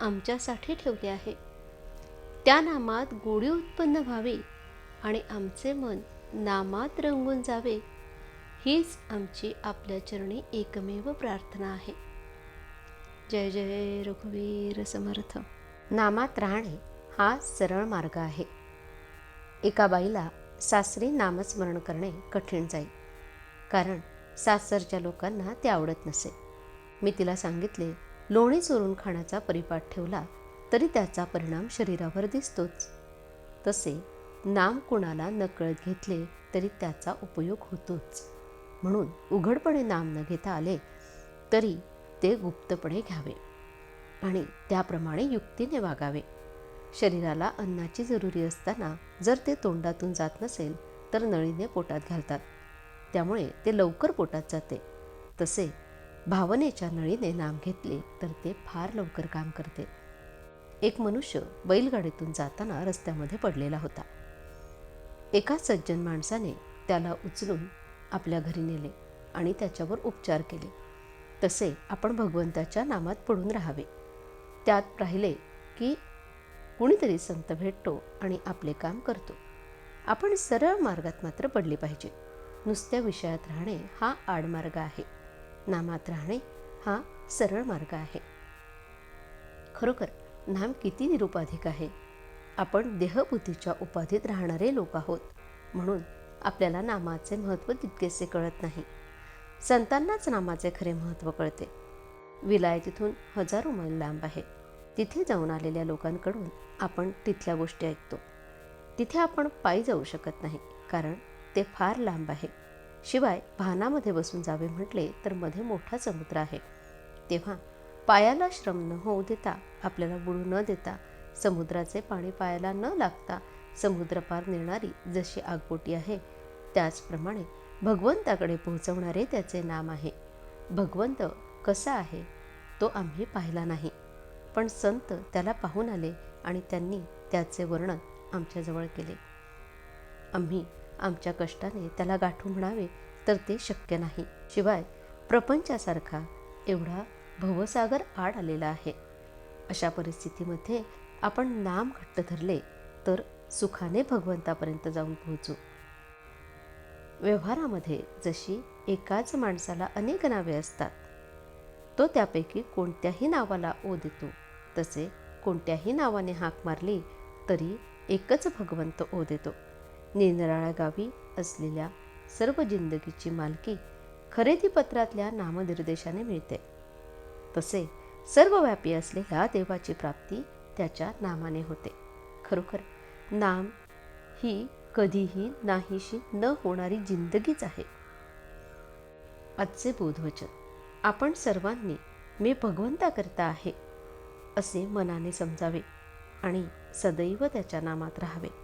आमच्यासाठी ठेवले आहे. त्या नामात गोडी उत्पन्न व्हावी आणि आमचे मन नामात रंगून जावे हीच आमची आपल्या चरणी एकमेव प्रार्थना आहे. जय जय रघुवीर समर्थ. नामात राहणे हा सरळ मार्ग आहे. एका बाईला सासरी नामस्मरण करणे कठीण जाईल कारण सासरच्या लोकांना ते आवडत नसे. मी तिला सांगितले लोणी चोरून खाण्याचा परिपाठ ठेवला तरी त्याचा परिणाम शरीरावर दिसतोच. तसे नाम कुणाला नकळत घेतले तरी त्याचा उपयोग होतोच. म्हणून उघडपणे नाम न घेता आले तरी ते गुप्तपणे घ्यावे आणि त्याप्रमाणे युक्तीने वागावे. शरीराला अन्नाची जरुरी असताना जर ते तोंडातून जात नसेल तर नळीने पोटात घालतात. त्यामुळे ते लवकर पोटात जाते. तसे भावनेच्या नळीने नाम घेतले तर ते फार लवकर काम करते. एक मनुष्य बैलगाडीतून जाताना रस्त्यामध्ये पडलेला होता. एका सज्जन माणसाने त्याला उचलून आपल्या घरी नेले आणि त्याच्यावर उपचार केले. तसे आपण भगवंताच्या नामात पडून राहावे. त्यात राहिले की कुणीतरी संत भेटतो आणि आपले काम करतो. आपण सरळ मार्गात मात्र पडले पाहिजे. नुसत्या विषयात राहणे हा आडमार्ग आहे. नामात राहणे हा सरळ मार्ग आहे. खरोखर नाम किती निरुपाधिक आहे? आपण देहबुद्धीच्या उपाधीत राहणारे लोक आहोत म्हणून आपल्याला नामाचे महत्त्व तितकेसे कळत नाही. संतांनाच नामाचे खरे महत्त्व कळते. विलाय तिथून हजारो मैल लांब आहे तिथे जाऊन आलेल्या लोकांकडून आपण तिथल्या गोष्टी ऐकतो. तिथे आपण पायी जाऊ शकत नाही कारण ते फार लांब आहे. शिवाय भानामध्ये बसून जावे म्हटले तर मध्ये मोठा समुद्र आहे. तेव्हा पायाला श्रम न होऊ देता आपल्याला बुडू न देता समुद्राचे पाणी पायाला न लागता समुद्रपार नेणारी जशी आगबोटी आहे त्याचप्रमाणे भगवंताकडे पोहोचवणारे त्याचे नाम आहे. भगवंत कसा आहे तो आम्ही पाहिला नाही. पण संत त्याला पाहून आले आणि त्यांनी त्याचे वर्णन आमच्याजवळ केले. आम्ही आमच्या कष्टाने त्याला गाठू म्हणावे तर ते शक्य नाही. शिवाय प्रपंचासारखा एवढा भवसागर आड आलेला आहे. अशा परिस्थितीमध्ये आपण नाम घट्ट धरले तर सुखाने भगवंतापर्यंत जाऊन पोहोचू. व्यवहारामध्ये जशी एकाच माणसाला अनेक नावे असतात तो त्यापैकी कोणत्याही नावाला ओ देतो. तसे कोणत्याही नावाने हाक मारली तरी एकच भगवंत ओ देतो. निरनिराळ्या गावी असलेल्या सर्व जिंदगीची मालकी खरेदीपत्रातल्या नामनिर्देशाने मिळते. तसे सर्वव्यापी असलेल्या देवाची प्राप्ती त्याच्या नामाने होते. खरोखर नाम ही कधीही नाहीशी न होणारी जिंदगीच आहे. आजचे बोधवचन आपण सर्वांनी मी भगवंताकरता आहे असे मनाने समजावे आणि सदैव त्याच्या नामात राहावे.